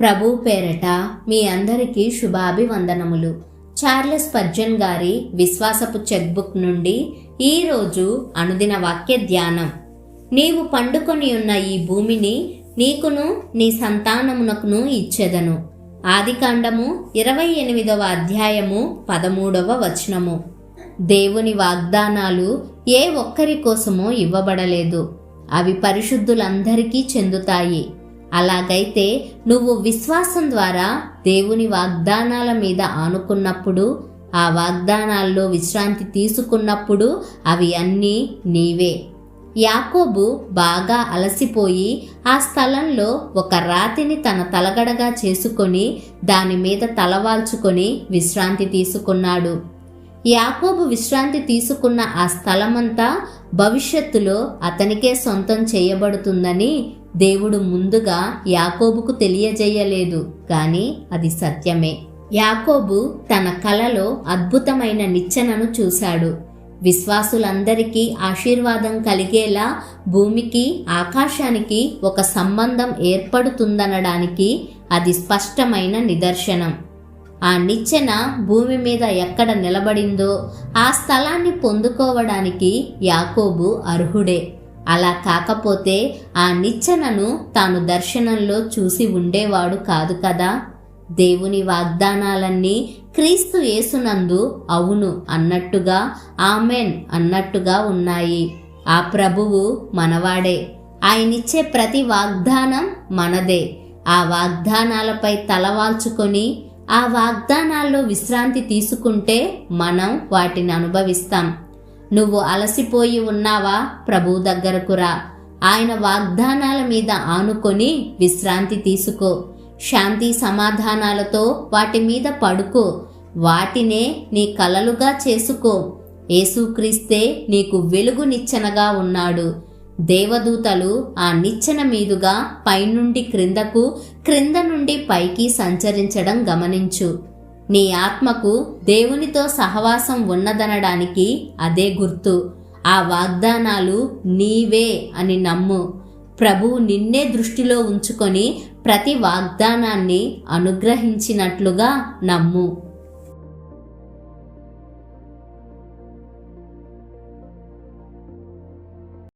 ప్రభు పేరట మీ అందరికీ శుభాభివందనములు. చార్లెస్ పర్జన్ గారి విశ్వాసపు చెక్బుక్ నుండి ఈరోజు అనుదిన వాక్య ధ్యానం. నీవు పండుకొని ఉన్న ఈ భూమిని నీకును నీ సంతానమునకును ఇచ్చేదను. ఆదికాండము ఇరవై ఎనిమిదవ అధ్యాయము పదమూడవ వచనము. దేవుని వాగ్దానాలు ఏ ఒక్కరి కోసమో ఇవ్వబడలేదు. అవి పరిశుద్ధులందరికీ చెందుతాయి. అలాగైతే నువ్వు విశ్వాసం ద్వారా దేవుని వాగ్దానాల మీద ఆనుకున్నప్పుడు ఆ వాగ్దానాల్లో విశ్రాంతి తీసుకున్నప్పుడు అవి అన్నీ నీవే. యాకోబు బాగా అలసిపోయి ఆ స్థలంలో ఒక రాతిని తన తలగడగా చేసుకొని దాని మీద తలవాల్చుకొని విశ్రాంతి తీసుకున్నాడు. యాకోబు విశ్రాంతి తీసుకున్న ఆ స్థలమంతా భవిష్యత్తులో అతనికే సొంతం చేయబడుతుందని దేవుడు ముందుగా యాకోబుకు తెలియజేయలేదు కానీ అది సత్యమే. యాకోబు తన కలలో అద్భుతమైన నిచ్చెనను చూశాడు. విశ్వాసులందరికీ ఆశీర్వాదం కలిగేలా భూమికి ఆకాశానికి ఒక సంబంధం ఏర్పడుతుందనడానికి అది స్పష్టమైన నిదర్శనం. ఆ నిచ్చెన భూమి మీద ఎక్కడ నిలబడిందో ఆ స్థలాన్ని పొందుకోవడానికి యాకోబు అర్హుడే. అలా కాకపోతే ఆ నిచ్చెనను తాను దర్శనంలో చూసి ఉండేవాడు కాదు కదా? దేవుని వాగ్దానాలన్నీ క్రీస్తు యేసునందు అవును అన్నట్టుగా ఆమెన్ అన్నట్టుగా ఉన్నాయి. ఆ ప్రభువు మనవాడే. ఆయనిచ్చే ప్రతి వాగ్దానం మనదే. ఆ వాగ్దానాలపై తలవాల్చుకొని ఆ వాగ్దానాల్లో విశ్రాంతి తీసుకుంటే మనం వాటిని అనుభవిస్తాం. నువ్వు అలసిపోయి ఉన్నావా? ప్రభు దగ్గరకు రా. ఆయన వాగ్దానాల మీద ఆనుకొని విశ్రాంతి తీసుకో. శాంతి సమాధానాలతో వాటి మీద పడుకో. వాటినే నీ కలలుగా చేసుకో. యేసుక్రీస్తే నీకు వెలుగు నిచ్చెనగా ఉన్నాడు. దేవదూతలు ఆ నిచ్చెన మీదుగా పైనుండి క్రిందకు క్రింద నుండి పైకి సంచరించడం గమనించు. నీ ఆత్మకు దేవునితో సహవాసం ఉన్నదనడానికి అదే గుర్తు. ఆ వాగ్దానాలు నీవే అని నమ్ము. ప్రభువు నిన్నే దృష్టిలో ఉంచుకొని ప్రతి వాగ్దానాన్ని అనుగ్రహించినట్లుగా నమ్ము.